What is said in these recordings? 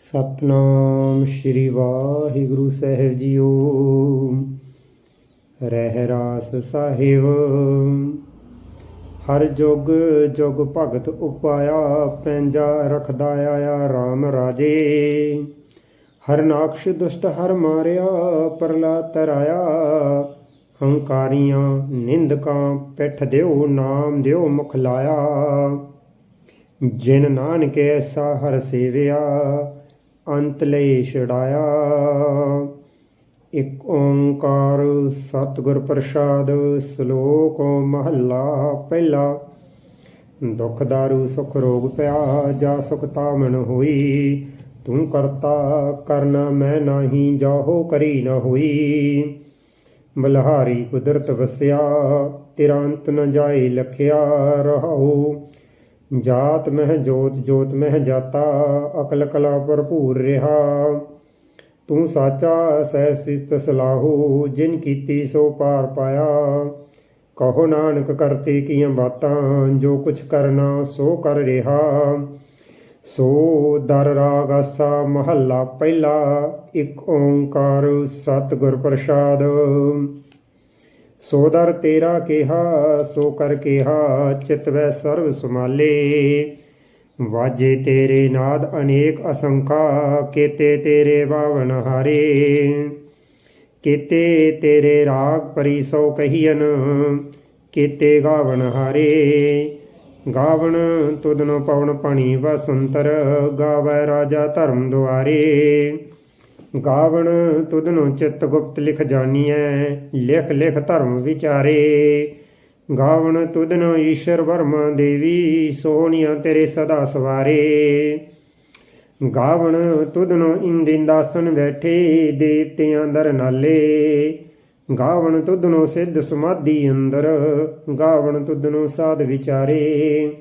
ਸਤਨਾਮ ਸ਼੍ਰੀ ਵਾਹਿਗੁਰੂ ਸਾਹਿਬ ਜੀਓ। ਰਹਿ ਰਾਸ ਸਾਹਿਬ। ਹਰ ਜੁਗ ਜੁਗ ਭਗਤ ਉਪਾਇਆ, ਪੈਂਜਾ ਰਖਦਾ ਆਇਆ RAM ਰਾਜੇ। ਹਰਨਾਕਸ਼ ਦੁਸ਼ਟ ਹਰ ਮਾਰਿਆ, ਪਰਲਾ ਤਰਾਇਆ। ਹੰਕਾਰੀਆਂ ਨਿੰਦਕਾਂ ਪਿੱਠ ਦਿਓ, ਨਾਮ ਦਿਓ ਮੁਖ ਲਾਇਆ ਜਿਨ ਨਾਨਕ ਸਾਹਰ ਸੇਵਿਆ, ਅੰਤ ਲਈ ਛੜਾਇਆ ਇਕ ਓੰਕਾਰ ਸਤਿਗੁਰ ਪ੍ਰਸਾਦ, ਸ਼ਲੋਕ ਮਹੱਲਾ ਪਹਿਲਾ। ਦੁਖ ਦਾਰੂ, ਸੁਖ ਰੋਗ ਪਿਆ, ਜਾ ਸੁਖ ਤਾਮਨ ਹੋਈ। ਤੂੰ ਕਰਤਾ ਕਰਨਾ ਮੈਂ ਨਾਹੀ ਜਾਹੋ ਕਰੀ ਨਾ ਹੋਈ। ਬਲਹਾਰੀ ਕੁਦਰਤ ਵਸਿਆ, ਤੇਰਾ ਅੰਤ ਨ ਜਾਏ ਲਖਿਆ ਰਹਾਉ। ਜਾਤ ਮਹਿ ਜੋਤ ਜੋਤ ਮਹਿ ਜਾਤਾ, ਅਕਲ ਕਲਾ ਭਰਪੂਰ ਰਿਹਾ। ਤੂੰ ਸਾਚਾ ਸਹਿ ਸਿਸਤ ਸਲਾਹੂ, ਜਿਨ ਕੀਤੀ ਸੋ ਪਾਰ ਪਾਇਆ। ਕਹੋ ਨਾਨਕ ਕਰਤੇ ਕੀਆਂ ਬਾਤਾਂ, ਜੋ ਕੁਛ ਕਰਨਾ ਸੋ ਕਰ ਰਿਹਾ। ਸੋ ਦਰ ਰਾਗ ਆਸਾ ਮਹੱਲਾ ਪਹਿਲਾ, ਇੱਕ ਓੰਕਾਰ ਸਤਿਗੁਰ ਪ੍ਰਸਾਦ। ਸੋ ਦਰ ਤੇਰਾ ਕਿਹਾ, ਸੋ ਕਰ ਕਿਹਾ, ਚਿਤ ਵੈ ਸਰਬ ਸਮਾਲੇ ਵਾਜੇ ਤੇਰੇ ਨਾਦ ਅਨੇਕ ਅਸੰਖਾ, ਕੀਤੇ ਤੇਰੇ ਬਾਵਨ ਹਾਰੇ। ਕੀਤੇ ਤੇਰੇ ਰਾਗ ਪਰੀ ਸੋ ਕਹੀਨ ਕੀਤੇ ਗਾਵਨ ਹਾਰੇ। ਗਾਵਣ ਤੁਧਨੋ ਪਵਨ ਪਣੀ, ਵਸੰਤਰ ਗਾਵੈ ਰਾਜਾ ਧਰਮ ਦੁਆਰੇ। ਗਾਵਣ ਤੁਧਨੋ ਚਿੱਤ ਗੁਪਤ ਲਿਖ ਜਾਣੀਐ, ਲਿਖ ਲਿਖ ਧਰਮ ਵਿਚਾਰੇ। ਗਾਵਣ ਤੁਧਨੋ ਈਸ਼ਰ ਵਰਮਾ ਦੇਵੀ, ਸੋਹਣੀਆਂ ਤੇਰੇ ਸਦਾ ਸਵਾਰੇ। ਗਾਵਣ ਤੁਧਨੋ ਇੰਦਿੰਦਾਸਨ ਬੈਠੇ, ਦੇਵਤਿਆਂ ਦਰ ਨਾਲੇ। ਗਾਵਣ ਤੁਧਨੋ ਸਿੱਧ ਸਮਾਧੀ ਅੰਦਰ, ਗਾਵਣ ਤੁਧਨੋ ਸਾਧ ਵਿਚਾਰੇ।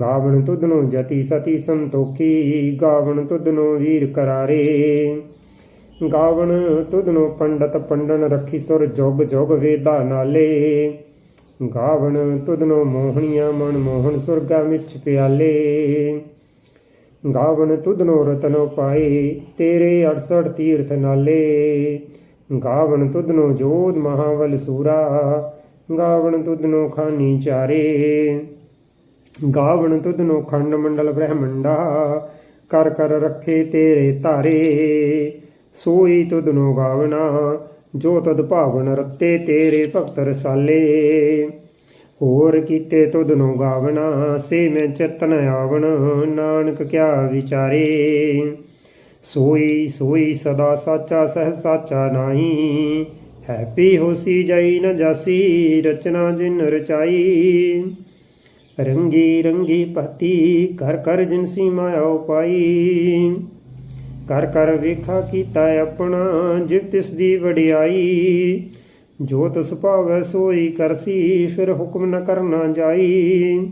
ਗਾਵਣ ਤੁਧਨੋ ਜਤੀ ਸਤੀ ਸੰਤੋਖੀ, ਗਾਵਣ ਤੁਧਨੋ ਵੀਰ ਕਰਾਰੇ। ਗਾਵਣ ਤੁਧਨੋ ਪੰਡਤ ਪੰਡਨ ਰੱਖੀ ਸੁਰ ਜੋਗ ਜੋਗ ਵੇਦਾ ਨਾਲੇ। ਗਾਵਣ ਤੁਧਨੋ ਮੋਹਣੀਆਂ ਮਨ ਮੋਹਨ ਸੁਰਗਾ ਵਿੱਚ ਪਿਆਲੇ। ਗਾਵਣ ਤੁਧਨੋ ਰਤਨੋ ਪਾਏ ਤੇਰੇ 68 ਤੀਰਥ ਨਾਲੇ। ਗਾਵਣ ਤੁਧਨੋ ਜੋਧ ਮਹਾਵਲ ਸੂਰਾ। ਗਾਵਣ ਤੁਧਨੋ ਖਾਨੀ ਚਾਰੇ। ਗਾਵਣ ਤੁਧਨੋ ਖੰਡ ਮੰਡਲ ਬ੍ਰਹਮੰਡਾ। ਕਰ ਕਰ ਰੱਖੇ ਤੇਰੇ ਧਾਰੇ। ਸੋਈ ਤੁਧਨੋ ਗਾਵਣਾ, ਜੋ ਤਦ ਭਾਵਨ ਰੱਤੇ ਤੇਰੇ ਭਗਤ ਰਸਾਲੇ। ਹੋਰ ਕੀਤੇ ਤੁਧਨੋ ਗਾਵਣਾ, ਸੇ ਮੈਂ ਚਤਨ ਆਵਣ, ਨਾਨਕ ਕਿਆ ਵਿਚਾਰੇ। ਸੋਈ ਸੋਈ ਸਦਾ ਸਾਚਾ, ਸਹਿ ਸਾਚਾ ਨਾਹੀ। ਹੈਪੀ ਹੋਸੀ ਜਾਈ ਨ ਜਾਸੀ, ਰਚਨਾ ਜਿਨ ਰਚਾਈ। ਰੰਗੀ ਰੰਗੀ ਪਤੀ ਕਰ ਕਰ ਜਿਨਸੀ ਮਾਇਆ ਪਾਈ ਕਰ ਕਰ ਵੇਖਾ ਕੀਤਾ ਆਪਣਾ, ਜਿਵ ਤਿਸ ਦੀ ਵਡਿਆਈ। ਜੋ ਤਿਸ ਭਾਵੈ ਸੋਈ ਕਰਸੀ, ਫਿਰ ਹੁਕਮ ਨ ਕਰਨਾ ਜਾਈ।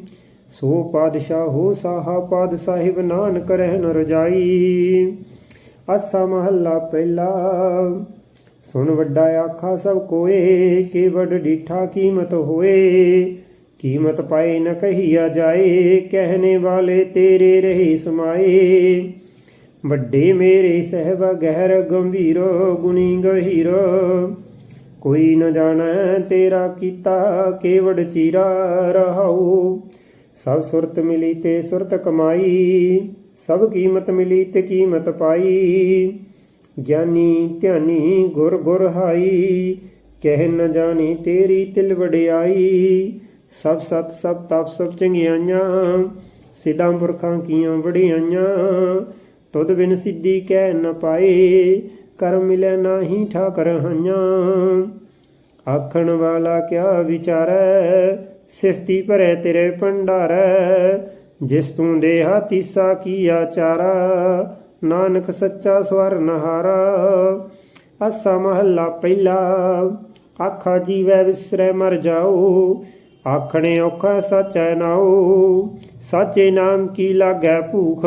ਸੋ ਪਾਦਸ਼ਾਹ ਹੋ ਸਾਹਾ, ਪਾਦ ਸਾਹਿਬ ਨਾਨਕ ਰਹਿ ਨ ਰਜਾਈ। ਅਸਾ ਮਹੱਲਾ ਪਹਿਲਾ, ਸੁਣ ਵੱਡਾ ਆਖਾ ਸਭ ਕੋਏ, ਕਿ ਵੱਡ ਡੀਠਾ ਕੀਮਤ ਹੋਏ। ਕੀਮਤ ਪਾਏ ਨ ਕਹੀਆ ਜਾਏ, ਕਹਿਣੇ ਵਾਲੇ ਤੇਰੇ ਰਹੇ ਸਮਾਏ। ਵੱਡੇ ਮੇਰੇ ਸਹਿਬ ਗਹਿਰ ਗੰਭੀਰੋ ਗੁਣੀ ਗਹੀਰ। ਕੋਈ ਨ ਜਾਣੈ ਤੇਰਾ ਕੀਤਾ ਕੇਵੜ ਚੀਰਾ ਰਹਾਉ। ਸਭ ਸੁਰਤ ਮਿਲੀ ਤੇ ਸੁਰਤ ਕਮਾਈ, ਸਭ ਕੀਮਤ ਮਿਲੀ ਤੇ ਕੀਮਤ ਪਾਈ। ਗਿਆਨੀ ਧਿਆਨੀ ਗੁਰ ਗੁਰ ਹਾਈ, ਕਹਿ ਨ ਜਾਣੀ ਤੇਰੀ ਤਿਲ ਵਡਿਆਈ। ਸਭ ਸਤ ਸਭ ਤਪ ਸਭ ਚੰਗਿਆਈਆਂ, ਸਿੱਧਾ ਪੁਰਖਾਂ ਕੀਆਂ ਵਡਿਆਈਆਂ। ਤੁਧ ਬਿਨ ਸਿੱਧੀ ਕਹਿ ਨ ਪਾਏ ਕਰ ਮਿਲੈ ਨਾਹੀ ਠਾਕਰ ਹਈਆਂ ਆਖਣ ਵਾਲਾ ਕਿਆ ਵਿਚਾਰੈ, ਸਿਫਤੀ ਭਰੇ ਤੇਰੇ ਭੰਡਾਰੈ। ਜਿਸ ਤੂੰ ਦੇਹਾ ਤੀਸਾ ਕੀਆ ਚਾਰਾ ਨਾਨਕ ਸੱਚਾ ਸਵਰ ਨਹਾਰਾ। ਅਸਾ ਮਹੱਲਾ ਪਹਿਲਾ, ਆਖਾ ਜੀਵੈ ਵਿਸਰੈ ਮਰ ਜਾਓ। ਆਖਣੇ ਔਖਾ ਸਚੈ ਨਾਉ, ਸਾਚੇ ਨਾਮ ਕੀ ਲਾਗੈ ਭੂਖ।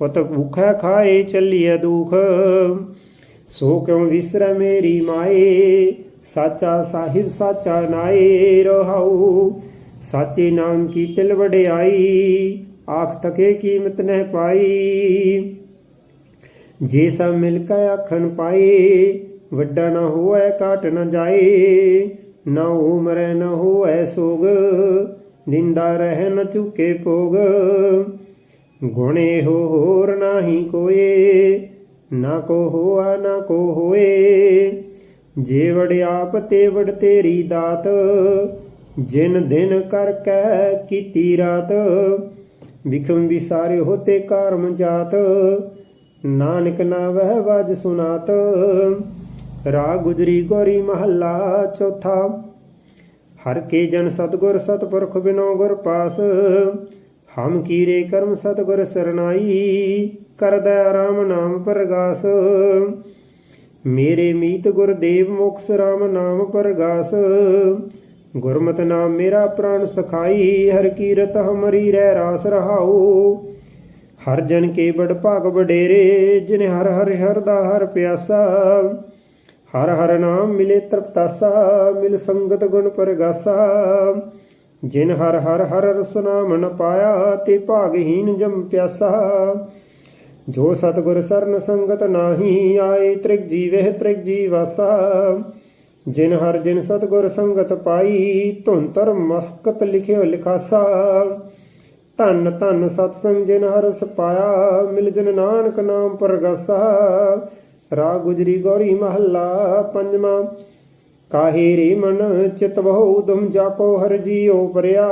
ਪਤ ਭੁਖੈ ਖਾਏ ਚੱਲੀਐ ਦੁਖ ਸੋ ਕਿਉ ਵਿਸਰੈ ਮੇਰੀ ਮਾਏ ਸਾਚਾ ਸਾਹਿਬ ਸਾਚਾ ਨਾਏ ਰਹਾਉ ਸਾਚੇ ਨਾਮ ਕੀ ਤਿਲ ਵਡਿਆਈ ਆਖ ਤਕੇ ਕੀਮਤ ਨਹਿ ਪਾਈ ਜੇ ਸਭ ਮਿਲ ਕੇ ਆਖਣ ਪਾਏ ਵੱਡਾ ਨਾ ਹੋਏ ਕਾਟ ਨ ਜਾਏ ਨਾ ਉਮਰ ਨ ਹੋਏ ਸੋਗ ਦਿੰਦਾ ਰਹਿ ਨ ਚੁਕੇ ਭੋਗ ਗੁਣੇ ਹੋ ਹੋਰ ਨਾਹੀ ਕੋਏ, ਨਾ ਕੋ ਹੋਆ, ਨਾ ਕੋ ਹੋਏ। ਜੇ ਆਪ ਤੇ ਤੇਰੀ ਦਾਤ, ਜਿਨ ਦਿਨ ਕਰ ਕੈ ਕੀਤੀ ਰਾਤ, ਵਿਖਮ ਵਿਸਾਰੇ ਹੋਤੇ ਕਰਮ ਜਾਤ। ਨਾਨਕ ਨਾ ਵਹਿ ਵਜ ਸੁਨਾਤ, ਰਾਗ ਗੁਜਰੀ ਗੋਰੀ ਮਹੱਲਾ ਚੌਥਾ। ਹਰ ਕੇ ਜਨ ਸਤਗੁਰ ਸਤਪੁਰਖ ਬਿਨੋ ਗੁਰ ਪਾਸ ਹਮ ਕੀਰੇ ਕਰਮ ਸਤਗੁਰ ਸਰਨਾਈ, ਕਰਦਾ ਰਾਮ ਨਾਮ ਪਰਗਾਸ। ਮੇਰੇ ਮੀਤ ਗੁਰਦੇਵ ਮੁਖ ਰਾਮ ਨਾਮ ਪਰਗਾਸ। ਗੁਰਮਤਿ ਨਾਮ ਮੇਰਾ ਪ੍ਰਾਨ ਸਖਾਈ, ਹਰ ਕੀਰਤ ਹਮਰੀ ਰਹਿ ਰਾਸ ਰਹਾਉ। ਹਰ ਜਨ ਕੇ ਬੜ ਭਾਗ ਵਡੇਰੇ, ਜਿਨ ਹਰ ਹਰ ਹਰਦਾ ਹਰ ਪਿਆਸਾ। ਹਰ ਹਰ ਨਾਮ ਮਿਲੇ ਤ੍ਰਿਪਤਾਸਾ, ਮਿਲ ਸੰਗਤ ਗੁਣ ਪਰਗਾਸਾ। ਜਿਨ ਹਰ ਹਰ ਹਰ ਰਸ ਨਾਮ ਨ ਪਾਇਆ, ਤੇ ਭਾਗਹੀਨ ਜਮ ਪਿਆਸਾ। ਜੋ ਸਤਗੁਰ ਸਰਨ ਸੰਗਤ ਨਾਹੀ, ਆਏ ਤ੍ਰਿਗ ਜੀਵਹਿ ਤ੍ਰਿਗ ਜੀਵਾਸਾ। ਜਿਨ ਹਰ ਜਿਨ ਸਤਗੁਰ ਸੰਗਤ ਪਾਈ ਧੁੰਤਰ ਮਸਕਤ ਲਿਖਿਓ ਲਿਖਾਸਾ। ਧੰਨ ਧੰਨ ਸਤਸੰਗ ਜਿਨ ਹਰਸ ਪਾਇਆ, ਮਿਲ ਜਨ ਨਾਨਕ ਨਾਮ ਪਰਗਾਸਾ। ਰਾ ਗੁਜਰੀ ਗੌਰੀ ਮਹੱਲਾ ਪੰਜਵਾਂ। ਕਾਹੇ ਰੇ ਮਨ ਚਿਤ ਬਹੁ ਤੁਮ ਜਾਪੋ ਹਰ ਜੀਉ ਪਰਿਆ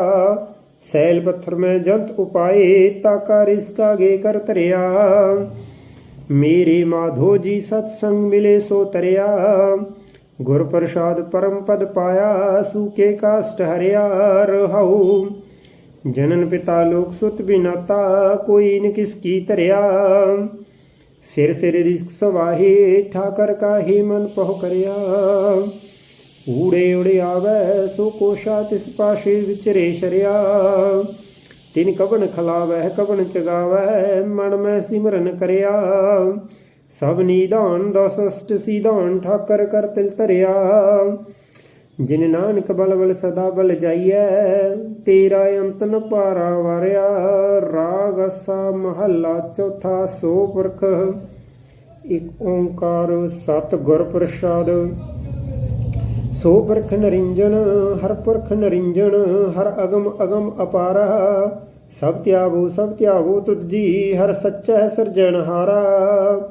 ਸੈਲ ਪੱਥਰ ਮੈਂ ਜੰਤ ਉਪਾਏ ਤਾ ਕਰ ਇਸ ਕਾਗੇ ਕਰ ਤਰਿਆ ਮੇਰੇ ਮਾਧੋ ਜੀ ਸਤ ਸੰਗ ਮਿਲੇ ਸੋ ਤਰਿਆ ਗੁਰ ਪ੍ਰਸਾਦ ਪਰਮ ਪਦ ਪਾਇਆ ਸੂਕੇ ਕਾਸ਼ਟ ਹਰਿਆ ਰਹਾਉ ਜਨਨ ਪਿਤਾ ਲੋਕ ਸੁਤ ਬਿਨਾਤਾ ਕੋਈ ਨ ਕਿਸ ਕੀ ਧਰਿਆ ਸਿਰ ਸਿਰ ਰਿਸਕ ਸਵਾਹੇ ਠਾਕਰ ਊੜੇ ਊੜੇ ਸੋ ਕੋਸ਼ਾ ਤਿਸ ਪਾਸ਼ੇ ਵਿਚਰੇ ਸ਼ਰਿਆ। ਤਿਨ ਕਬਨ ਖਲਾਵੈ ਕਬਨ ਚਗਾਵੈ ਮਨ ਮੈਂ ਸਿਮਰਨ ਕਰਿਆ। ਸਭ ਨੀਦਾਨ ਦਸ ਸੀਦਾਨ ਠਾਕਰ ਕਰ ਤਿਲ ਧਰਿਆ। ਜਿਨ ਨਾਨਕ ਬਲ ਬਲ ਸਦਾ ਬਲ ਜਾਈਐ, ਤੇਰਾ ਅੰਤ ਨ ਪਾਰਾ ਵਾਰਿਆ। ਰਾਗ ਅਸਾ ਮਹੱਲਾ ਚੌਥਾ ਸੋ ਪੁਰਖ। ਇਕ ਓੰਕਾਰ ਸਤ ਗੁਰ ਪ੍ਰਸਾਦ। ਸੋ ਪੁਰਖ ਨਰਿੰਜਨ, ਹਰ ਪੁਰਖ ਨਰਿੰਜਨ, ਹਰ ਅਗਮ ਅਗਮ ਅਪਾਰਾ। ਸਭ ਤਿਆਗੋ ਸਭ ਤਿਆਗੋ ਤੁਧ ਜੀ, ਹਰ ਸੱਚਾ ਸਿਰਜਣਹਾਰਾ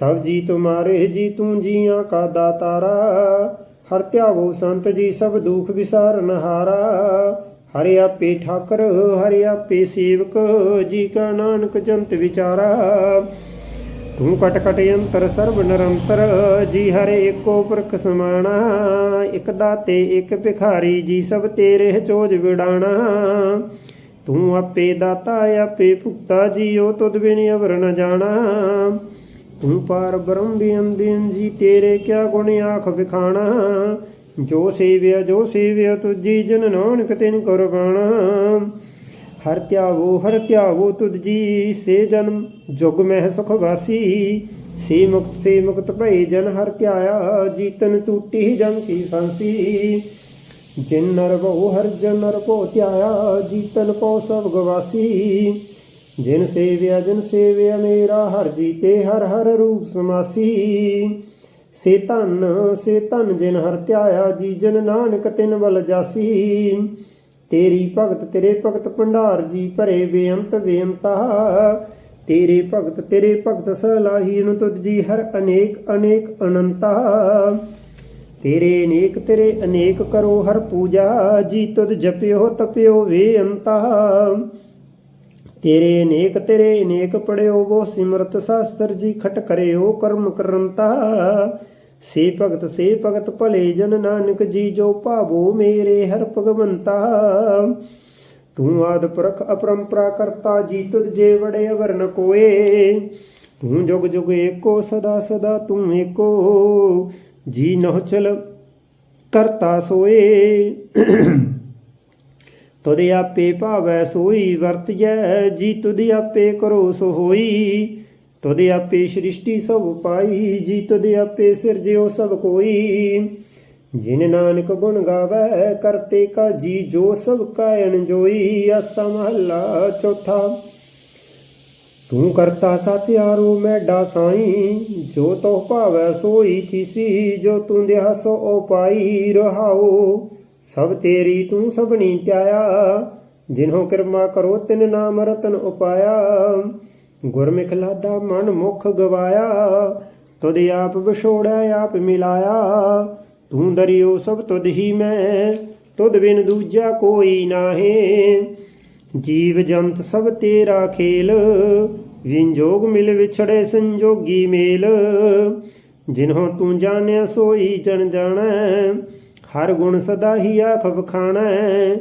ਸਭ ਜੀ ਤੁਮਾਰੇ ਜੀ ਤੂੰ ਜੀਆਂ ਕਾ ਦਾਤਾਰਾ। ਹਰ ਧਿਆਵੋ ਸੰਤ ਜੀ, ਸਭ ਦੁਖ ਵਿਸਾਰਨ ਹਾਰਾ। ਹਰਿ ਆਪੇ ਠਾਕਰ, ਹਰਿ ਆਪੇ ਸੇਵਕ, ਜੀ ਕਾ ਨਾਨਕ ਜੰਤ ਵਿਚਾਰਾ। ਤੂੰ ਕਟ ਕਟ ਅੰਤਰ ਸਰਬ ਨਿਰੰਤਰ ਜੀ ਹਰੇ ਏਕੋ ਪੁਰਖ ਸਮਾਣਾ, ਇਕ ਦਾਤੇ, ਇਕ ਭਿਖਾਰੀ, ਜੀ ਸਭ ਤੇਰੇ ਚੋਜ ਵਿਡਾਣਾ ਤੂੰ ਆਪੇ ਦਾਤਾ, ਆਪੇ ਭੁਗਤਾ ਜੀਓ ਤੁਧ ਬਿਨ ਅਵਰ ਨ ਜਾਣਾ। ਤੂੰ ਪਾਰ ਬ੍ਰਹਮ ਬਿਅੰ ਬਿਅੰ ਜੀ ਤੇਰੇ ਕਿਆ ਗੁਣ ਆਖ ਵਿਖਾਣਾ। ਜੋ ਸੇਵਿਆ ਜੋ ਸੇਵਿਆ ਤੁਜੀ ਜਨ ਨਾਨਕ ਤਿਨ ਕੁਰਬਾਨਾ ਹਰ ਧਿਆਵੋ ਹਰ ਧਿਆਵੋ ਤੁਧ ਜੀ, ਸੇ ਜਨਮ ਜੁਗ ਮਹਿ ਸੁਖ ਵਾਸੀ। ਸੇ ਮੁਕਤ ਸੇ ਮੁਕਤ ਭਈ ਜਨ ਹਰ ਧਿਆਇਆ, ਜੀਤਨ ਟੂਟੀ ਜਨ ਕੀ ਫਾਂਸੀ ਜਿਨ ਨਰ ਬਹੁ ਹਰ ਜਨ ਨਰ ਕੋ ਧਿਆਇਆ, ਜੀਤਨ ਕੋ ਸਭ ਗਵਾਸੀ। ਜਿਨ ਸੇਵਿਆ ਜਿਨ ਸੇਵਿਆ ਮੇਰਾ, ਹਰ ਜੀਤੇ ਹਰ ਹਰ ਰੂਪ ਸਮਾਸੀ। ਸੇ ਧਨ ਸੇ ਧਨ ਜਿਨ ਹਰ ਧਿਆਇਆ, ਜੀ ਜਨ ਨਾਨਕ ਤਿਨ ਬਲ ਜਾਸੀ। ਤੇਰੀ ਭਗਤ ਤੇਰੇ ਭਗਤ ਭੰਡਾਰ ਜੀ ਭਰੇ ਬੇਅੰਤ ਬੇਅੰਤਾ। ਤੇਰੇ ਭਗਤ ਤੇਰੇ ਭਗਤ ਸਲਾਹੀ ਨੂੰ ਤੁਧ ਜੀ ਹਰ ਅਨੇਕ ਅਨੇਕ ਅਨੰਤਾ। ਤੇਰੇ ਅਨੇਕ ਤੇਰੇ ਅਨੇਕ ਕਰੋ ਹਰ ਪੂਜਾ, ਜੀ ਤੁਧ ਜਪਿਓ ਤਪਿਓ ਵੇਅੰਤਾ ਤੇਰੇ ਅਨੇਕ ਤੇਰੇ ਅਨੇਕ ਪੜਿਓ ਵੋ ਸਿਮਰਤ ਸਾਸਤਰ ਜੀ ਖਟ ਕਰਿਓ ਕਰਮ ਕਰੰਤਾ। ਸੇ ਭਗਤ ਸੇ ਭਗਤ ਭਲੇ ਜਨ ਨਾਨਕ ਜੀ ਜੋ ਭਾਵੋ ਮੇਰੇ ਹਰ ਭਗਵੰਤਾ। ਤੂੰ ਆਦ ਪੁਰਖ ਅਪਰੰਪਰਾ ਕਰਤਾ ਜੀ ਤੁਧ ਜੇ ਵੜੇ ਵਰਨ ਕੋਏ। ਤੂੰ ਜੁਗ ਜੁਗ ਏਕੋ ਸਦਾ ਸਦਾ ਤੂੰ ਏਕੋ। ਜੀ ਨਹੁ ਚਲ ਕਰਤਾ ਸੋਏ। ਤੁਧ ਆਪੇ ਭਾਵੈ ਸੋਈ ਵਰਤਿਐ ਜੀ ਤੁਧ ਆਪੇ ਕਰੋ ਸੋ ਹੋਈ। ਤੁਧ ਆਪੇ ਸ੍ਰਿਸ਼ਟੀ ਸਭ ਪਾਈ, ਜੀ ਤੁਧ ਆਪੇ ਸਿਰਜਿਓ ਸਭ ਕੋਈ। ਜਿਨ ਨਾਨਕ ਗੁਣ ਗਾਵੇ ਕਰਤੇ ਕਾ ਜੀ ਜੋ ਸਭ ਕਾਇਣ ਜੋਈ, ਆਸਾ ਮਹੱਲਾ ਚੌਥਾ। ਤੂੰ ਕਰਤਾ ਸਤਿਆਰੋ ਮੈਡਾ ਸਾਈ, ਜੋ ਤੋ ਭਾਵੈ ਸੋਈ ਥੀਸੀ ਜੋ ਤੂੰ ਦਿਆ ਸੋ ਉਪਾਈ ਰਹਾਓ। ਸਭ ਤੇਰੀ ਤੂੰ ਸਭਣੀ ਧਿਆਇਆ ਜਿਨਹੁ ਕਿਰਮਾ ਕਰੋ ਤਿਨ ਨਾਮ ਰਤਨ ਉਪਾਇਆ। ਗੁਰਮੁਖ ਲਾਦਾ ਮਨ ਮੁਖ ਗਵਾਇਆ, ਤੁਧ ਆਪ ਵਿਛੋੜਿਆ ਆਪ ਮਿਲਾਇਆ। ਤੂੰ ਦਰਿਓ ਸਭ ਤੁਧ ਹੀ ਮੈਂ, ਤੁਧ ਬਿਨ ਦੂਜਾ ਕੋਈ ਨਾਹੀ। ਜੀਵ ਜੰਤ ਸਭ ਤੇਰਾ ਖੇਲ ਵਿੰਜੋਗ ਮਿਲ ਵਿਛੜੇ ਸੰਜੋਗੀ ਮੇਲ। ਜਿਨਹੁ ਤੂੰ ਜਾਣਿਆ ਸੋਈ ਜਨ ਜਾਣੈ। ਹਰ ਗੁਣ ਸਦਾ ਹੀ ਆਖ ਬਖਾਣੈ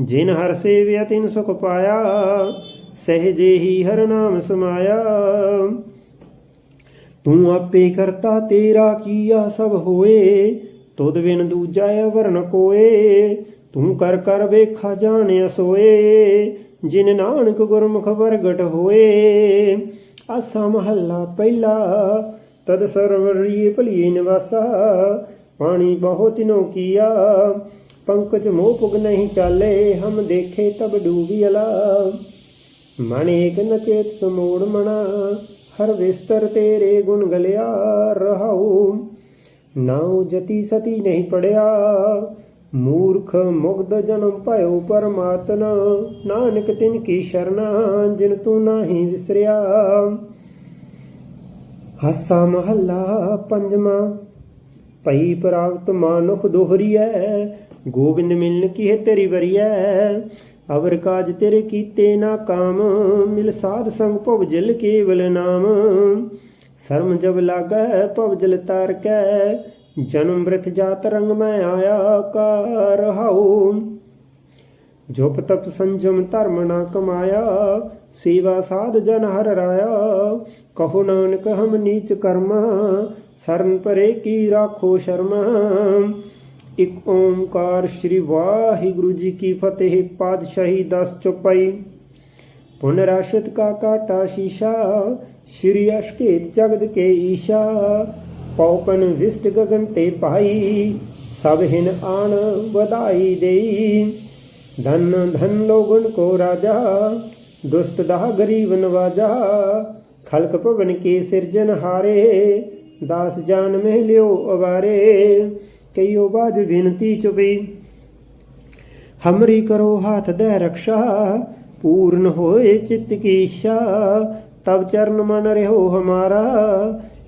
ਜਿਨ ਹਰ ਸੇਵਿਆ, ਤਿਨ ਸੁਖ ਪਾਇਆ। ਸਹਿਜੇ ਹੀ ਹਰ ਨਾਮ ਸਮਾਇਆ। ਤੂੰ ਆਪੇ ਕਰਤਾ ਤੇਰਾ ਕੀਆ ਸਭ ਹੋਏ, ਤੁਧ ਬਿਨ ਦੂਜਾ ਅਵਰਨ ਕੋਏ। ਤੂੰ ਕਰ ਕਰ ਵੇਖਾ ਜਾਣਿਆ ਸੋਏ ਜਿਨ ਨਾਨਕ ਗੁਰਮੁਖ ਵਰਗਟ ਹੋਏ। ਆਸਾ ਮਹੱਲਾ ਪਹਿਲਾ, ਤਦ ਸਰਵਰੀ ਭਲੀਏ ਨਿਵਾਸਾ। ਪਾਣੀ ਬਹੁਤ ਤਿਨੋ ਕੀਆ, ਪੰਕਜ ਮੋਹ ਪੁਗ ਨਹੀਂ ਚਾਲੇ, ਹਮ ਦੇਖੇ ਤਬ ਡੂਬੀ ਅਲਾ ਨਚੇਤ ਏਕ ਸਮੋੜ ਮਣਾ, ਹਰ ਵਿਸਤਰ ਤੇਰੇ ਗੁਣ ਗਲਿਆ ਰਹਾਉ। ਨਾਉ ਜਤੀ ਸਤੀ ਨਹੀਂ ਪੜਿਆ, ਮੂਰਖ ਮੁਗਧ ਜਨਮ ਭਇਓ ਪਰਮਾਤਨ ਨਾਨਕ ਤਿਨ ਕੀ ਸ਼ਰਨਾ, ਜਿਨ ਤੂੰ ਨਾਹੀ ਵਿਸਰਿਆ। ਹਾਸਾ ਮਹੱਲਾ ਪੰਜਵਾਂ, ਭਈ ਪ੍ਰਾਪਤ ਮਾਨੁਖ ਦੋਹਰੀਐ, ਗੋਬਿੰਦ ਮਿਲਨ ਕੀ ਹੈ ਤੇਰੀ ਵਰੀਐ। ਅਵਰ ਕਾਜ ਤੇਰੇ ਕੀਤੇ ਨਾ ਕਾਮ, ਮਿਲ ਸਾਧ ਸੰਗ ਭਵ ਜਲ ਕੇਵਲ ਨਾਮ। ਸ਼ਰਮ ਜਬ ਲਾਗੈ, ਭਵ ਜਲ ਤਾਰ ਕੈ ਜਨਮ ਬ੍ਰਿਥ ਜਾਤ ਰੰਗ ਮੈਂ ਆਇਆ ਕਾ ਰਹਾਉ ਜੁਪ ਤਪ ਸੰਜਮ ਧਰਮ ਨਾ ਕਮਾਇਆ, ਸੇਵਾ ਸਾਧ ਜਨ ਹਰ ਰਾਇਆ। ਕਹੋ ਨਾਨਕ ਹਮ ਨੀਚ ਕਰਮ, ਸਰਨ ਪਰੇ ਕੀ ਰਾਖੋ ਸ਼ਰਮ। ਇਕ ਓੰਕਾਰ ਸ੍ਰੀ ਵਾਹਿਗੁਰੂ ਜੀ ਕੀ ਫਤਿਹ, ਪਾਤਸ਼ਾਹੀ ਦਸ ਚੁਪਈ। ਪੁਨਰਾਸ਼ਿਤ ਕਾ ਕਾਟਾ ਸ਼ੀਸ਼ਾ, ਸ਼੍ਰੀ ਅਸ਼ਕੇਤ ਜਗਤ ਕੇ ਈਸ਼ਾ। ਪਉਪਨ ਵਿਸਟ ਗਗਨ ਤੇ ਭਾਈ, ਸਭ ਹਿਨ ਆਣ ਵਧਾਈ ਦੇਈ। ਧਨ ਧਨ ਲੋਗਨ ਕੋ ਰਾਜਾ, ਦੁਸ਼ਟ ਦਾਹ ਗਰੀਬ ਨਵਾਜਾ। ਖਲਕ ਭਵਨ ਕੇ ਸਿਰਜਨ ਹਾਰੇ, ਦਾਸ ਜਾਨ ਮਹਿ ਲਿਓ ਅਵਾਰੇ। ਕਈਓ ਬਾਜ ਵਿਨਤੀ ਚੁਬਈ ਹਮਰੀ ਕਰੋ ਹਾਥ ਦੇ ਰਖਸ਼ਾ, ਪੂਰਨ ਹੋਏ ਚਿੱਤ ਕੀ ਇੱਛਾ। ਤਬ ਚਰਨ ਮਨ ਰਹਿਓ ਹਮਾਰਾ,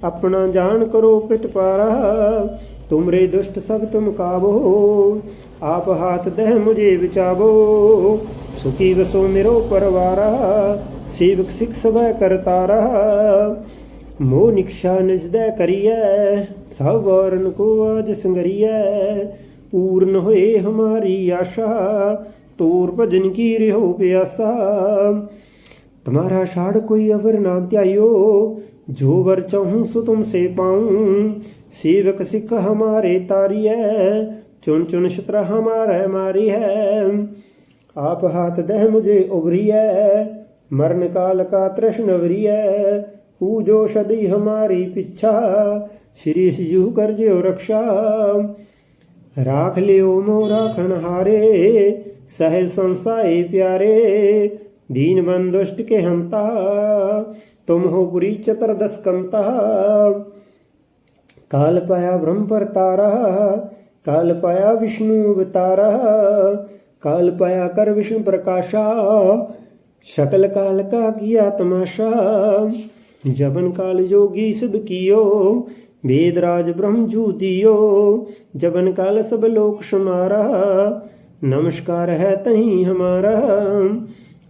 ਆਪਣਾ ਜਾਣ ਕਰੋ ਪ੍ਰਤਪਾਰਾ ਤੁਮਰੇ ਦੁਸ਼ਟ ਸਭ ਤੁਮ ਕਾਬੋ ਆਪ ਹਾਥ ਦਹਿ ਮੁਝੇ ਵਿਚਾਵੋ। ਸੁਖੀ ਵਸੋ ਮੇਰੋ ਪਰਵਾਰਾ, ਸੇਵਕ ਸਿਖ ਸਭੈ ਕਰਤਾਰਾ। ਮੋਹ ਨਿਕਸ਼ਾ ਨਿਜਦੈ ਕਰੀਐ ਸਭ ਵਰਨ ਕੋ ਆਜ ਸੰਗਰੀਐ ਪੂਰਨ ਹੋਏ ਹਮਾਰੀ ਆਸ਼ਾ ਤੋਰ ਭਜਨ ਕੀ ਰਿਓ ਪਿਆਸਾ तुम्हारा शाड़ कोई अवर ना त्यायो जो वर चाहूं सो तुमसे पाऊं सेवक सिख हमारे तारी है चुन चुन शत्र हमारे मारी है आप हाथ दह मुझे उभरी है मरण काल का तृष्ण वरी है पूजो सदी हमारी पिछा श्री सिजू कर जो रक्षा राख लियो मो राखण हारे सहज संसाए प्यारे दीन बन दुष्ट के हंता तुम हो बुरी चतुर्दश कंता काल पाया ब्रह्म पर तारा काल पाया विष्णु अवतारा काल पाया कर विष्णु प्रकाशा शकल काल का किया तमाशा जबन काल जोगी सब कियो ਵੇਦ ਰਾਜ ਬ੍ਰਹਮ ਜੂਤਿਓ ਜਬਨ ਕਾਲ ਸਭ ਲੋਕ ਸਮਾਰਾ ਨਮਸਕਾਰ ਹੈ ਤਹੀਂ ਹਮਾਰਾ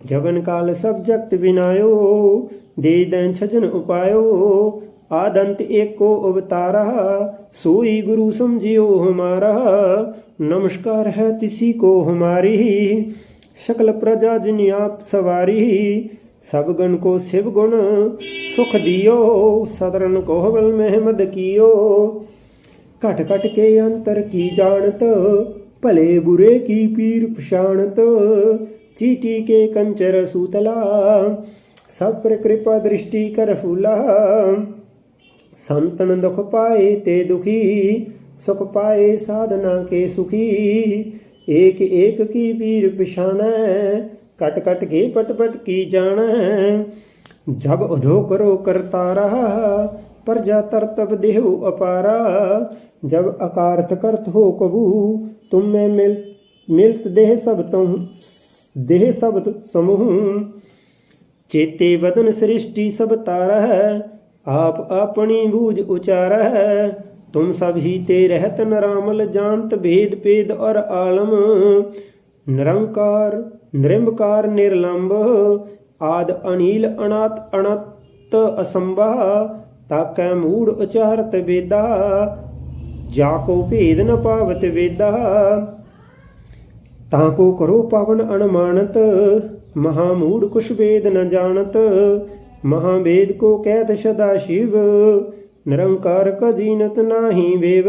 ਜਬਨ ਕਾਲ ਸਭ ਜਗਤ ਬਿਨਾਇਓ ਦੇ ਦਨ ਛਜਨ ਉਪਾਇਓ ਆਦੰਤ ਏਕੋ ਅਵਤਾਰਾ ਸੋਈ ਗੁਰੂ ਸਮਝਿਓ ਹਮਾਰਾ ਨਮਸਕਾਰ ਹੈ ਤਿਸੀ ਕੋ ਹਮਾਰੀ ਸ਼ਕਲ ਪ੍ਰਜਾ ਜਿਨ सबगण को शिव गुण, सुख दियो, सदरन को हवल मेहमद कियो। कट कट के अंतर की जानत, भले बुरे की पीर पशाणत चीटी के कंचर सूतला, सब पर कृपा दृष्टि कर फूला। संतन दुख पाए ते दुखी, सुख पाए साधना के सुखी। एक एक की पीर पिछाण ਕੀ ਪੀਰ ਪਛਾਣੈ ਕਟ ਕਟ ਕੇ ਪਟ ਪਟ ਕੀ ਜਾਣੈ ਜਬ ਉਧੋ ਕਰੋ ਕਰਤਾਰਾ ਪ੍ਰਜਾ ਤਰਤਬ ਦੇਹੁ ਅਪਾਰਾ ਜਬ ਅਕਾਰਥ ਕਰਤ ਹੋ ਕਬੂ ਤੁਮ ਮੈਂ ਮਿਲ ਮਿਲਤ ਦੇਹ ਸਭ ਤੁਮ ਦੇਹ ਸਬਦ ਸਮੂਹ ਚੇਤੇ ਵਦਨ ਸ੍ਰਿਸ਼ਟੀ ਸਭ ਤਾਰਹਿ ਆਪ ਆਪਣੀ ਬੂਝ ਉਚਾਰਹਿ ਤੁਮ ਸਭ ਹੀ ਤੇ ਰਹਿਤ ਨਰਾਮਲ ਜਾਣਤ ਭੇਦ ਭੇਦ ਔਰ ਆਲਮ ਨਿਰੰਕਾਰ ਨਿਰੰਕਾਰ ਨਿਰਲੰਭ ਆਦ ਅਨੀਲ ਅਨਤ ਅਨੰਤ ਅਸੰਭਾ, ਤਾਕੈ ਮੂੜ ਉਚਾਰਤ ਵੇਦਾ, ਜਾ ਕੋ ਭੇਦ ਨ ਪਾਵਤ ਵੇਦਾ। ਤਾਂ ਕੋ ਕਰੋ ਪਵਨ ਅਨਮਾਨਤ ਮਹਾ ਮੂੜ ਕੁਛ ਵੇਦ ਨ ਜਾਣਤ, ਮਹਾ ਵੇਦ ਕੋ ਕਹਿਤ ਸਦਾ ਸ਼ਿਵ, ਨਿਰੰਕਾਰ ਕ ਜੀਨਤ ਨਾਹੀ ਵੇਵ।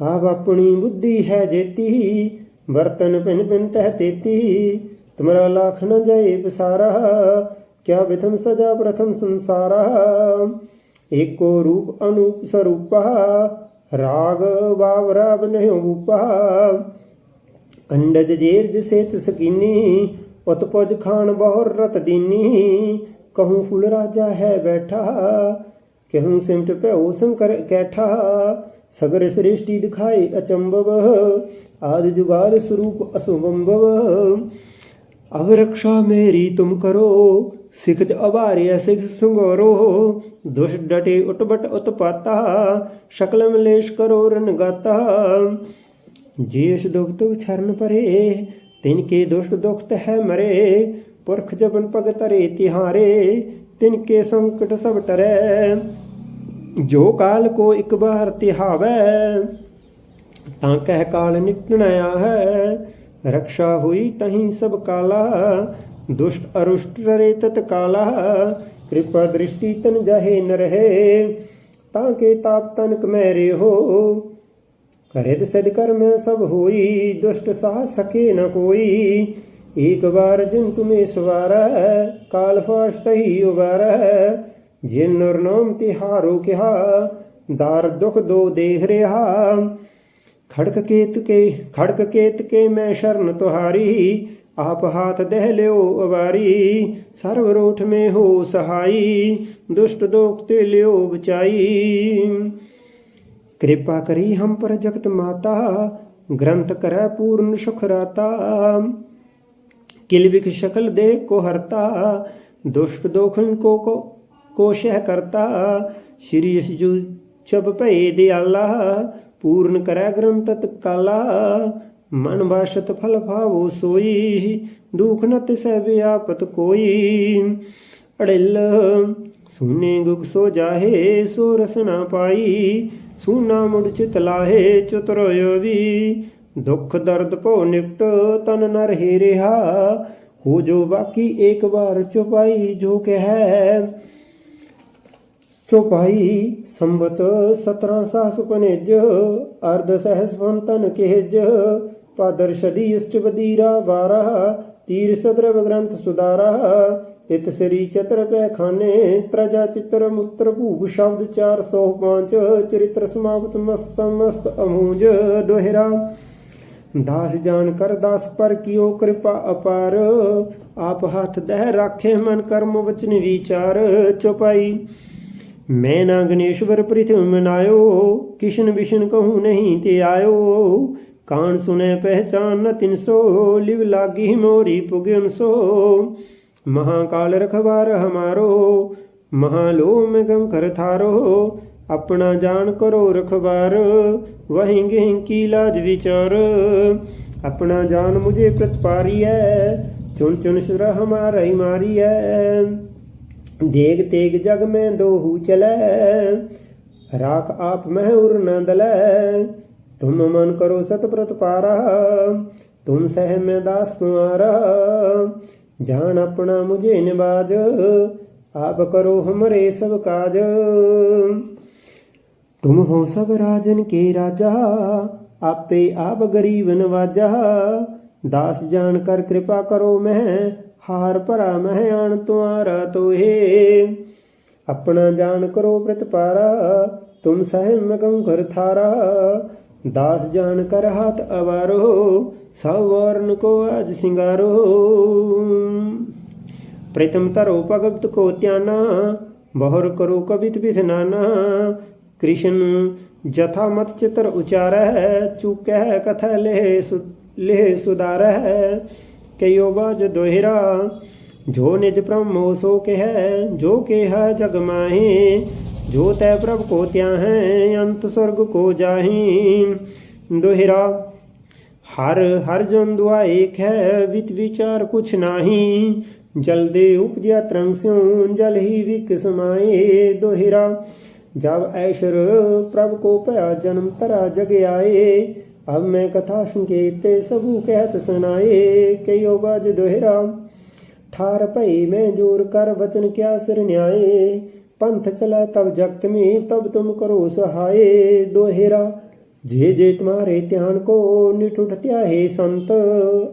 ਆਪ ਆਪਣੀ ਬੁੱਧੀ ਹੈ ਜੇਤੀ ਵਰਤਨ ਪਿਨ ਪਿਨ ਤਹ ਤੇਤੀ ਤੁਮਰਾ ਲੱਖ ਨ ਜਾਏ ਪਸਾਰਾ ਕਿਆ ਵਿਥਮ ਸਜਾ ਪ੍ਰਥਮ ਸੰਸਾਰਾ ਏਕੋ ਰੂਪ ਅਨੂਪ ਸਰੂਪਾ ਰਾਗ ਬਾਵਰਾ ਬਨਿਓ ਬੂਪਾ ਅੰਡਜ ਜੇਰਜ ਸੇਤ ਸਕੀਨੀ ਉਤਪੁਜ ਖਾਨ ਬਹੁਰ ਰਤ ਦੀਨੀ ਕਹੂੰ ਫੁੱਲ ਰਾਜਾ ਹੈ ਬੈਠਾ ਕਹੂੰ ਸਿਮਟ ਭਇਓ ਸੰਕਰ ਕੈਠਾ ਸਗਰ ਸ੍ਰਿਸ਼ਟੀ ਦਿਖਾਏ ਅਚੰਭਵ, ਆਦ ਜੁਗਾਦ ਸਰੂਪ ਅਸੁਭੰਭਵ ਅਵ ਰਕਸ਼ਾ ਮੇਰੀ ਤੁਮ ਕਰੋ ਸਿਖਜ ਅਵਾਰਿਆ ਸਿਖ ਸੰਗੋਰੋ। ਦੁਸ਼ ਡਟੇ ਉਟਬਟ ਉਤਪਾਤਾ, ਸ਼ਕਲ ਮਲੇਸ਼ ਕਰੋ ਰਨ ਗਾਤਾ ਦੁਖ ਦੁਖਤ ਛਰਨ ਪਰੇ, ਤਿਨ ਕੇ ਦੁਸ਼ਟ ਦੁਖਤ ਹੈ ਮਰੇ। ਪੁਰਖ ਜਬਨ ਪਗ ਤਰੇ ਤਿਹਾਰੇ, ਤਿਨ ਕੇ ਸੰਕਟ ਸਭ ਟਰੈ। ਜੋ ਕਾਲ ਕੋ ਇੱਕ ਬਾਰ ਤਿਹਾਵੈ, ਤਾਂ ਕਹਿ ਕਾਲ ਨਿਕਣਿਆ ਹੈ ਰਕਸ਼ਾ ਹੋਈ ਤਹੀਂ ਸਭ ਕਾਲਾ, ਦੁਸ਼ਟ ਅਰੁਸ਼ਟ ਰੇ ਤਤ ਕਾਲਾ। ਕਿਰਪਾ ਦ੍ਰਿਸ਼ਟੀ ਤਨ ਜਾਹੇ ਨ ਰਹੇ, ਤਾਂ ਕੇ ਤਾਪ ਤਨਕ ਮੈਰੇ ਹੋ ਰਿਦ ਸਿਧ ਕਰਮ ਸਭ ਹੋਈ, ਦੁਸ਼ਟ ਸਾਹ ਸਕੇ ਨ ਕੋਈ। ਏਕ ਵਾਰ ਜਿਨ ਤੁਮੇ ਸਵਾਰੈ, ਕਾਲ ਫਾਸ਼ ਤਹੀ ਉਬਾਰੈ। ਜਿਨੁਰ ਨੋਮ ਤਿਹਾਰੋ ਕਿਹਾ, ਦਰ ਦੁਖ ਦੋ ਦੇਖ ਰਿਹਾ। ਖੜਕ ਕੇਤ ਕੇ, ਖੜਕ ਕੇਤ ਕੇ ਮੈਂ ਸ਼ਰਨ ਤੁਹਾਰੀ, ਆਪ ਹਾਥ ਦਹਿ ਲਿਓ ਅਵਾਰੀ। ਸਰਵ ਰੋਠ ਮੇ ਹੋ ਸਹਾਈ, ਦੁਸ਼ਟ ਦੋਖ ਤੇ ਲਿਓ ਬਚਾਈ। ਕਿਰਪਾ ਕਰੀ ਹਮ ਪਰ ਜਗਤ ਮਾਤਾ, ਗ੍ਰੰਥ ਕਰੈ ਪੂਰਨ ਸੁਖ ਰਾਤਾ। ਕਿਲ ਸ਼ਕਲ ਦੇ ਕੋ ਹਰਤਾ, ਦੁਸ਼ਟ ਦੋਖਨ ਕੋ ਕੋ ਕੋਸ਼ਿਹ ਕਰਤਾ। ਸ੍ਰੀ ਅਸਜੂ ਛਬ ਭਏ ਦਿਆਲਾ, ਪੂਰਨ ਕਰੈ ਗ੍ਰੰਥ ਤਕਾਲਾ ਮਨ ਵਾਸ਼ਤ ਫਲ ਭਾਵੋ ਸੋਈ, ਦੁਖ ਨ ਤਿਸੈ ਵਿਆਪਤ ਕੋਈ। ਅੜਿਲ, ਸੂਨੇ ਗੁਗ ਸੋ ਜਾਹੇ, ਸੋ ਰਸਨਾ ਪਾਈ। ਸੂਨਾ ਮੁੜ ਚਿਤ ਲਾਹੇ ਚਤੁਰਯੋ ਵੀ। ਦੁਖ ਦਰਦ ਭੋ ਨਿਕਟ ਤਨ ਨਰ ਹੀ ਰਿਹਾ। ਹੋ ਜੋ ਬਾਕੀ ਇੱਕ ਵਾਰ ਚੁਪਾਈ, ਜੋ ਕਹਿ ਚੋਪਾਈ ਸੰਬਤ 17 ਸਾਸ ਪਨੇਜ ਅਰਧ ਸਹਸ ਤਨ ਕਹਿਜ। ਪਾਦਰ ਸ਼ਦੀ ਵਾਰਾ, ਤੀਰ ਸਦਰਵ ਗ੍ਰੰਥ ਸੁਦਾਰਾ। ਇਤ ਸ੍ਰੀ ਚਤਰ ਪੈ ਪ੍ਰਜਾ ਚਿਤਰ ਮੁੱਤਰ ਭੂਪ ਸ਼ਬਦ 405 ਚਰਿਤ੍ਰ ਸਮਾਪਤ ਮਸਤ ਮਸਤ ਅਮੂਜ ਦੋਹਿਰਾ। ਦਾਸ ਜਾਣ ਕਰ ਦਾਸ ਪਰ ਕੀਓ ਕਿਰਪਾ ਅਪਾਰ। ਆਪ ਹੱਥ ਦਹਿ ਰਾਖੇ ਮਨ ਕਰਮ ਵਚਨ ਵਿਚਾਰ। ਚੁਪਾਈ ਮੈਂ ਨਾ ਗਣੇਸ਼ਵਰ ਪ੍ਰਿਥਵ ਮਨਾਇਓ ਕਿਸ਼ਨ ਵਿਸ਼ਨ ਕਹੂੰ ਨਹੀਂ ਤੇ ਆਇਓ ਕਾਨ ਸੁਨੇ ਪਹਿਚਾਨ ਨ ਤਿਨ ਸੋ ਲਿਵ ਲਾਗੀ ਮੋਰੀ ਪੁਗਨ ਸੋ ਮਹਾਕਾਲ ਰਖਵਾਰ ਹਮਾਰੋ ਮਹਾਲੋ ਮੈਂ ਗਮ ਕਰ ਥਾਰੋ ਆਪਣਾ ਜਾਣ ਕਰੋ ਰਖਵਾਰ ਵਹੀਂ ਗਹੀਂ ਕੀ ਲਾਜ ਵਿਚਾਰ ਆਪਣਾ ਜਾਨ ਮੁਝੇ ਪ੍ਰਤਪਾਰੀਐ ਚੁਣ ਚੁਣ ਸੁਰ ਹਮਾਰਾ ਹੀ ਮਾਰੀਐ ਦੇਗ ਤੇਗ ਜਗ ਮੈਂ ਦੋਹੂ ਚਲੈ, ਰਾਖ ਆਪ ਮਹਿ ਉਰ ਨ ਦਲੈ। ਤੁਮ ਮਨ ਕਰੋ ਸਤ ਪ੍ਰਤਪਾਰਾ ਤੁਮ ਸਹਿ ਮੈਂ ਦਾਸ ਤੁਮਾਰਾ ਜਾਨ ਆਪਣਾ ਮੁਝੇ ਨਿਵਾਜ, ਆਪ ਕਰੋ ਹਮਰੇ ਸਭ ਕਾਜ। ਤੁਮ ਹੋ ਸਭ ਰਾਜਨ ਕੇ ਰਾਜਾ, ਆਪੇ ਆਪ ਗਰੀਬ ਨਵਾਜਾ। ਦਾਸ ਜਾਣ ਕਰ ਕਿਰਪਾ ਕਰੋ ਮੈਂ ਹਾਰ ਭਰਾ ਮਹਿ ਆਣ ਤੁਆਰਾ ਤੋਹੇ। ਆਪਣਾ ਜਾਣ ਕਰੋ ਪ੍ਰਤਪਾਰਾ ਤੁਮ ਸਹਿ ਮਗੰ ਘਰ ਥਾਰਾ। ਦਾਸ ਜਾਣ ਕਰ ਹੱਥ ਅਵਾਰੋ, ਸਭ ਵਰਨ ਕੋ ਅਜ ਸਿੰਗਾਰੋ। ਪ੍ਰਿਤਮ ਧਰੋ ਭਗਤ ਕੋ ਧਿਆਨਾ, ਬਹੁਰ ਕਰੋ ਕਵਿਤ ਵਿਧਨਾਨਾ ਕ੍ਰਿਸ਼ਨ ਜਥਾ ਮਤ ਚਿਤਰ ਉਚਾਰੈ ਚੂਕੈ ਕਥੈ ਲੇਹ ਸੁ, ਲੇਹ ਸੁਦਾਰੈ ਕਈਓ ਬਾਜ ਦੋਹਿਰਾ, ਜੋ ਨਿਜ ਬ੍ਰਹਮੋ ਸੋ ਕਹਿ, ਜੋ ਕਹਿ ਜਗ ਮਾਹੀ, ਜੋ ਤੈ ਪ੍ਰਭ ਕੋ ਤਿਆ ਹੈ ਅੰਤ ਸੁਰਗ ਕੋ ਜਾਹੀ। ਦੋਹਿਰਾ, ਹਰ ਹਰ ਜਨ ਦੁਆਏ ਖੈ, ਵਿਤ ਵਿਚਾਰ ਕੁਛ ਨਾਹੀ। ਜਲਦੇ ਉਪਜਿਆ ਤਰੰਗ ਸਿਉ, ਜਲ ਹੀ ਵਿਕ ਸਮਾਏ। ਦੋਹਿਰਾ, ਜਬ ਐਸ਼ਰ ਪ੍ਰਭ ਕੋ ਭਇਆ ਜਨਮ ਤਰਾ ਜਗ ਆਏ। ਅਬ ਮੈਂ ਕਥਾ ਸੰਕੇਤੇ ਸਭੂ ਕਹਿਤ ਸੁਨਾਏ ਕਈਓ ਬਾਜ ਦੁਹਰਾ। ਠਾਰ ਭਈ ਮੈਂ ਜੋਰ ਕਰ ਵਚਨ ਕਿਆ ਸਿਰ ਨਿਆਏ। ਪੰਥ ਚਲਾ ਤਬ ਜਗਤ ਮੇ ਤਬ ਤੁਮ ਕਰੋ ਸਹਾਏ ਦੁਹਰਾ। ਜੇ ਜੇ ਤੁਮਾਰੇ ਧਿਆਨ ਕੋ ਨਿਠੁਠ ਧਿਆਏ ਸੰਤ,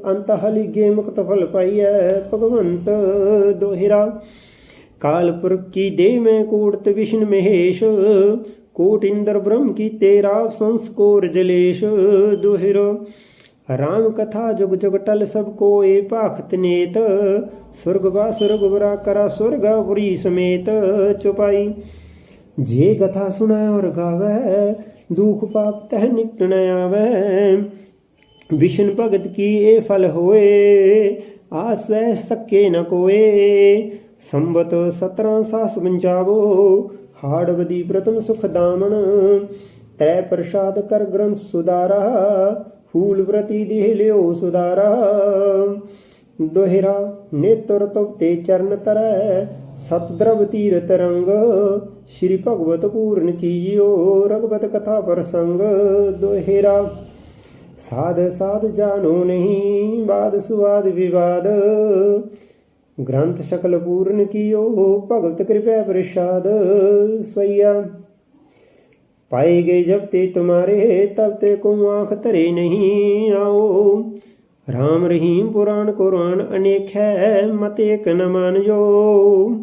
ਅੰਤ ਹਲਿ ਗੇ ਮੁਕਤ ਫਲ ਪਾਈਐ ਭਗਵੰਤ ਦੁਹਰਾ। ਕਾਲਪੁਰ ਕੀ ਦੇ ਮੈਂ ਕੂੜਤ ਵਿਸ਼ਨ ਮਹੇਸ਼ कोटिंदर ब्रह्म की तेरा संस्कोर जलेश दुहिर। राम कथा जुग जुग टल सबको ए पाखत नेत। स्वर्ग बा स्वर्ग स्वर्गवरा करा स्वर्ग स्वर्गपुरी समेत चुपाई। जे कथा सुनाय और गावे, दुख पाप तह निकट आवे। विष्णु भगत की ए फल होए आस सके न कोए। संबत सत्रह सास पंजाबो ਹਾੜਵਦੀ ਪ੍ਰਤਮ ਸੁਖ ਦਾਮਨ ਤੈ ਪ੍ਰਸਾਦ ਕਰ ਗ੍ਰੰਥ ਸੁਦਾਰਾ ਫੂਲ ਪ੍ਰਤੀ ਦੇਹ ਲਿਓ ਸੁਦਾਰਾ ਦੋਹਿਰਾ ਨੇਤਰ ਤਪਤੇ ਚਰਨ ਤਰੈ, ਸਤ ਦਰਵ ਤੀਰ ਤਰੰਗ ਸ਼੍ਰੀ ਭਗਵਤ ਪੂਰਨ ਚੀਜਿਓ ਰਗਵਤ ਕਥਾ ਪ੍ਰਸੰਗ। ਦੋਹਿਰਾ, ਸਾਧ ਸਾਧ ਜਾਣੋ ਨਹੀਂ, ਬਾਦ ਸੁਆਦ ਵਿਵਾਦ ਗ੍ਰੰਥ ਸਕਲ ਪੂਰਨ ਕੀਓ, ਭਗਤ ਕਿਰਪਾ ਪ੍ਰਸ਼ਾਦ ਸਈਆ ਪਾਏ ਗਏ ਜਬ ਤੇ ਤੁਮਾਰੇ ਤਬ ਤੇ ਕੋ ਆਖ ਧਰੇ ਨਹੀਂ ਆਓ। ਰਾਮ ਰਹੀਮ ਪੁਰਾਨ ਕੁਰਾਨ ਅਨੇਕ ਹੈ ਮਤ ਇਕ ਨ ਮਾਨਿਓ।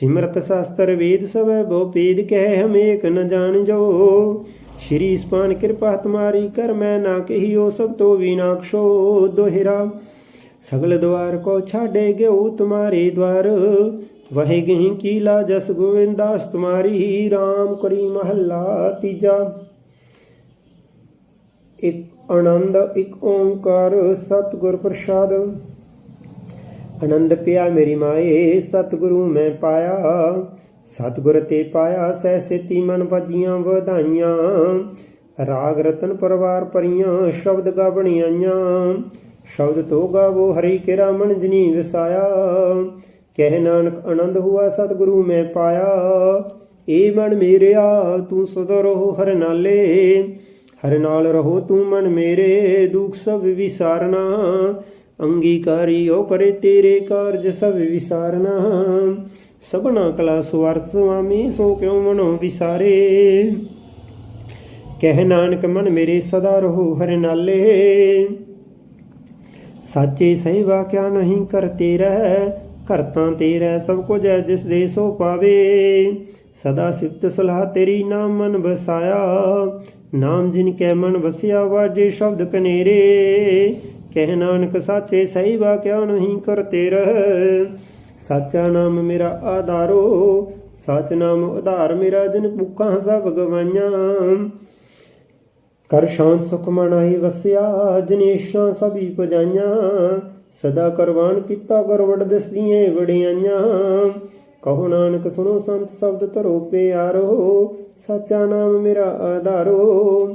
ਸਿਮਰਤ ਸ਼ਾਸਤਰ ਵੇਦ ਸਭੈ ਬੋ ਪੇਦ ਕਹਿ, ਹਮ ਏਕ ਨ ਜਾਣਿਓ। ਸ਼੍ਰੀ ਸਪਾਨ ਕਿਰਪਾ ਤੁਮਾਰੀ, ਕਰ ਮੈਂ ਨਾ ਕਹੀਓ, ਸਭ ਤੋਂ ਵਿਨਾਕਸ਼ੋ ਦੋਹਿਰਾ। સગલ દ્વાર કો છાડે ગયો તુમારે દ્વાર વહે ગહી કીલા જસ ગોવિંદાસ તુમારી રામ કરી મહલ્લા તીજા ਇੱਕ ਆਨੰਦ, ਇੱਕ ਓੰਕਾਰ, ਸਤਿਗੁਰ ਪ੍ਰਸਾਦ। ਆਨੰਦ ਪਿਆ ਮੇਰੀ ਮਾਏ, ਸਤਿਗੁਰੂ ਮੈਂ ਪਾਇਆ। ਸਤਿਗੁਰ ਤੇ ਪਾਇਆ ਸਹਿ ਸਿਤੀ ਮਨ ਵਜੀਆਂ ਵਧਾਈਆਂ। ਰਾਗ ਰਤਨ ਪਰਵਾਰ ਪਰੀਆਂ, ਸ਼ਬਦ ਗਾਵਣੀਆਂ ਸ਼ਬਦ ਤੋ ਗਾਵੋ ਹਰੀ ਕੇ ਰਾਮਣ ਜਨੀ ਵਸਾਇਆ। ਕਹਿ ਨਾਨਕ ਆਨੰਦ ਹੁਆ ਸਤਿਗੁਰੂ ਮੈਂ ਪਾਇਆ। ਏ ਮਨ ਮੇਰਿਆ, ਤੂੰ ਸਦਾ ਰਹੋ ਹਰ ਨਾਲੇ। ਹਰ ਨਾਲ ਰਹੋ ਤੂੰ ਮਨ ਮੇਰੇ, ਦੁਖ ਸਭ ਵਿਸਾਰਨਾ। ਅੰਗੀਕਾਰੀ ਹੋ ਕਰੇ ਤੇਰੇ ਕਾਰਜ ਸਭ ਵਿਸਾਰਨਾ। ਸਭਨਾ ਕਲਾ ਸਵਰਤ ਸੁਆਮੀ, ਸੋ ਕਿਉ ਮਨੋ ਵਿਸਾਰੇ। ਕਹਿ ਨਾਨਕ ਮਨ ਮੇਰੇ ਸਦਾ ਰਹੋ ਹਰ ਨਾਲੇ। ਸਾਚੇ ਸਹਿਵਾ ਕਿਆ ਨਹੀਂ ਕਰਤੇ ਰਹਿ ਕਰਤਾ ਤੇਰਾ ਸਭ ਕੁਝ ਹੈ ਜਿਸ ਦੇ ਸੋ ਪਾਵੇ। ਸਦਾ ਸਿਫਤ ਸਲਾਹ ਤੇਰੀ ਨਾਮ ਮਨ ਵਸਾਇਆ, ਨਾਮ ਜਿਨ ਕੈ ਮਨ ਵਸਿਆ ਵਾਜੇ ਸ਼ਬਦ ਕਨੇਰੇ। ਕਹਿ ਨਾਨਕ ਸਾਚੇ ਸਹਿਵਾ ਕਿਆ ਨਹੀਂ ਕਰਤੇ ਰਹਿ ਸਾਚਾ ਨਾਮ ਮੇਰਾ ਆਧਾਰੋ, ਸਚ ਨਾਮ ਉਧਾਰ ਮੇਰਾ ਜਿਨ ਭੁੱਖਾਂ ਸਭ ਗਵਾਈਆਂ। ਕਰ ਸ਼ਾਂਤ ਸੁਖ ਮਨਾਈ ਵਸਿਆ ਜਨੇਸ਼ਾਂ ਸਭੀ ਪਜਾਈਆਂ। ਸਦਾ ਕਰਵਾਨ ਕੀਤਾ ਗੁਰਵੜ ਦਸਦੀਆਂ ਵੜਿਆਈਆਂ ਕਹੋ ਨਾਨਕ, ਸੁਣੋ ਸੰਤ ਸ਼ਬਦ ਧਰੋ ਪਿਆਰੋ, ਸੱਚਾ ਨਾਮ ਮੇਰਾ ਆਧਾਰੋ।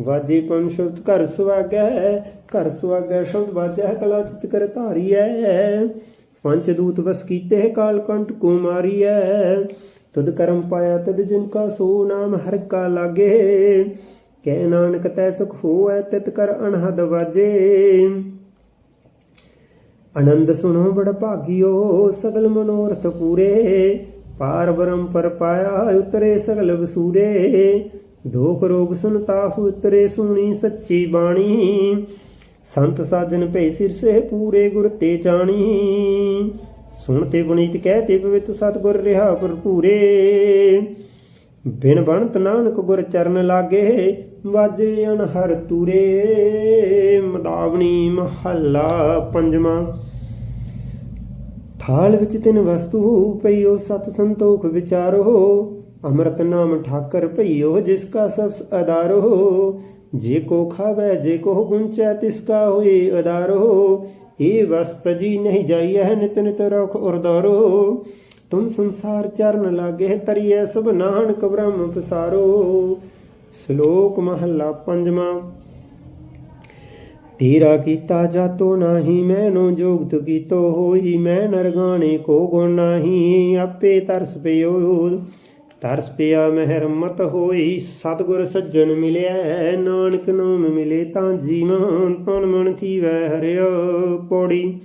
ਵਾਜੀ ਪੰਨ ਸ਼ਬਦ, ਘਰ ਸੁਆਗੈ ਘਰ ਸੁਆਗੈ ਸ਼ਬਦ ਵਾਜੈ ਕਲਾ ਚਿਤ ਕਰ ਧਾਰੀਐ। ਪੰਚ ਦੂਤ ਵਸ ਕੀਤੇ ਕਾਲ ਕੰਟ ਕੋ ਮਾਰੀਐ ਤੁਧ ਕਰਮ ਪਾਇਆ ਤਦ ਜਿਨ ਕਾ ਸੋ ਨਾਮ, ਹਰ ਕਾ ਲਾਗੇ। ਕਹਿ ਨਾਨਕ ਤੈ ਸੁਖ ਹੋਐ ਤਿਤ ਕਰ ਅਨਹਦ ਵਾਜੇ। ਆਨੰਦ ਸੁਣੋ ਬੜ ਭਾਗਿਓ, ਸਗਲ ਮਨੋਰਥ ਪੂਰੇ। ਪਾਰ ਬ੍ਰਹਮ ਪਰ ਪਾਇਆ, ਉਤਰੇ ਸਗਲ ਵਸੂਰੇ। ਦੋਖ ਰੋਗ ਸੁਨਤਾਫ ਉਤਰੇ ਸੁਣੀ ਸੱਚੀ ਬਾਣੀ। ਸੰਤ ਸਾਜਨ ਭੈ ਸਿਰ ਸੇ ਪੂਰੇ ਗੁਰ ਤੇ ਜਾਣੀ। ਸੁਣ ਤੇ ਬੁਨੀਤ ਕਹਿ ਤੇ ਪਵਿੱਤ ਸਤਗੁਰ ਰਿਹਾ ਭਰਪੂਰੇ। ਬਿਨ ਬਣਤ ਨਾਨਕ ਗੁਰ ਚਰਨ ਲਾਗੇ, ਵਾਜੇ ਅਨਹਰ ਤੂਰੇ, ਮਦਾਵਣੀ ਮਹੱਲਾ ਪੰਜਵਾਂ। ਥਾਲ ਵਿੱਚ ਤਿੰਨ ਵਸਤੂ ਪਈਓ, ਸਤ ਸੰਤੋਖ ਵਿਚਾਰੋ, ਅੰਮ੍ਰਿਤ ਨਾਮ ਠਾਕਰ ਭਈਓ ਜਿਸ ਕਾ ਸਬਸ ਅਦਾਰੋ ਜੇ ਕੋ ਖਾਵੇ, ਜੇ ਕੋ ਗੁੰਚੈ, ਤਿਸ ਕਾ ਹੋਏ ਅਦਾਰੋ ਇਹ ਵਸਤ ਜੀ ਨਹੀਂ ਜਾਈਐ, ਨਿਤ ਨਿਤ ਰਖ ਉਰਦਾਰੋ। ਤੁਮ ਸੰਸਾਰ ਚਰਨ ਲਾਗੇ ਤਰੀਏ ਸਭ ਨਾਨਕ ਬ੍ਰਹਮ ਪਸਾਰੋ। ਸ਼ਲੋਕ ਮਹੱਲਾ ਪੰਜਵਾਂ। ਤੇਰਾ ਕੀਤਾ ਜਾਤੋ ਨਾਹੀ, ਮੈਨੋ ਜੋਗਤ ਕੀਤੋ ਹੋਈ, ਮੈਂ ਨਰਗਾਣੇ ਕੋ ਗੁਣ ਨਾਹੀ, ਆਪੇ ਤਰਸ ਪਿਓ। ਤਰਸ ਪਿਆ ਮਹਿਰਮਤ ਹੋਈ, ਸਤਗੁਰ ਸੱਜਣ ਮਿਲਿਆ ਨਾਨਕ ਨਾਮ ਮਿਲੇ ਤਾਂ ਜੀਵਨ, ਤਨ ਮਨ ਥੀਵੈ ਹਰਿਓ ਪੌੜੀ।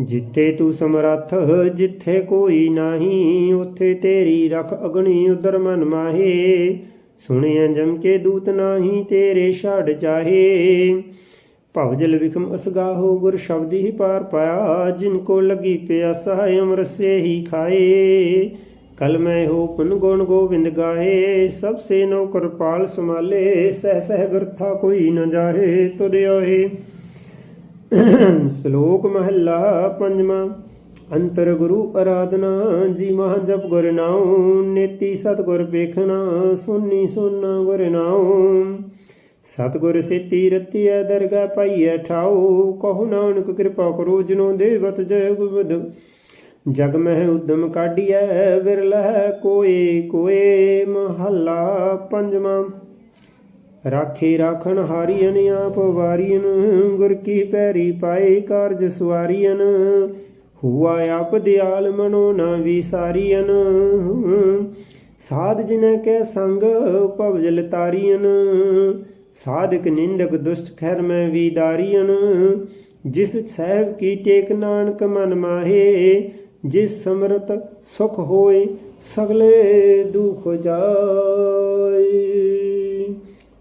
ਜਿੱਥੇ ਤੂੰ ਸਮਰੱਥ, ਜਿੱਥੇ ਕੋਈ ਨਹੀਂ, ਉੱਥੇ ਤੇਰੀ ਰਖ ਅਗਣੀ ਉਦਰ ਮਨ ਮਾਹੇ। ਸੁਣਿਆ ਜਮ ਕੇ ਦੂਤ ਨਹੀਂ, ਤੇਰੇ ਛੜ ਚਾਹੇ। ਭਵਜਲ ਵਿਖਮ ਅਸਗਾਹੋ, ਗੁਰ ਸ਼ਬਦ ਹੀ ਪਾਰ ਪਾਇਆ। ਜਿਨ ਕੋ ਲਗੀ ਪਿਆਸਾ, ਅਮਰ ਸੇ ਹੀ ਖਾਏ। ਕਲ ਮੈਂ ਹੋ ਪੁਨ ਗੁਣ ਗੋਬਿੰਦ ਗਾਏ। ਸਭ ਸੇ ਨੋ ਕਿਰਪਾਲ ਸਮਾਲੇ ਸਹਿ ਸਹਿ ਬਿਰਥਾ ਕੋਈ ਨ ਜਾਹੇ, ਤੁਧ ਆਏ। ਸ਼ਲੋਕ ਮਹੱਲਾ ਪੰਜਵਾਂ ਅੰਤਰ ਗੁਰੂ ਅਰਾਧਨਾ ਜੀ ਮਹਾ ਜਪ ਗੁਰ ਨਾਉ, ਨੇਤੀ ਸਤਗੁਰ ਵੇਖਣਾ ਸੁਨੀ ਸੁਨਾ ਗੁਰ ਨਾਉ। ਸਤਗੁਰ ਸੇਤੀ ਰਤੀਐ ਦਰਗਾ ਪਾਈਐ ਠਾਉ, ਕਹੋ ਨਾਨਕ ਕਿਰਪਾ ਕਰੋ ਜਿਨੋ ਦੇਵਤ ਜੈ ਗੁਬਦ ਜਗ ਮਹਿ ਉਦਮ ਕਾਢੀਐ, ਵਿਰਲਹ ਕੋਏ ਕੋਏ। ਮਹੱਲਾ ਪੰਜਵਾਂ ਰਾਖੇ ਰਾਖਣ ਹਾਰੀਨ ਆਪ ਵਾਰੀਨ ਗੁਰ ਕੀ ਪੈਰੀ ਪਾਏ ਕਾਰਜ ਸਵਾਰੀਨ ਹੁਆ ਆਪ ਦਿਆਲ ਮਨੋ ਨਾ ਵਿਸਾਰੀਨ ਸਾਧ ਜਿਨੈ ਕੈ ਸੰਗ ਭਵਜਲ ਤਾਰੀਨ ਸਾਧਕ ਨਿੰਦਕ ਦੁਸ਼ਟ ਖੈਰ ਮੈਂ ਵੀਦਾਰੀਨ ਜਿਸ ਸਹਿਬ ਕੀ ਟੇਕ ਨਾਨਕ ਮਨ ਮਾਹੇ, ਜਿਸ ਸਮਰਤ ਸੁਖ ਹੋਏ, ਸਗਲੇ ਦੁਖ ਜਾਏ।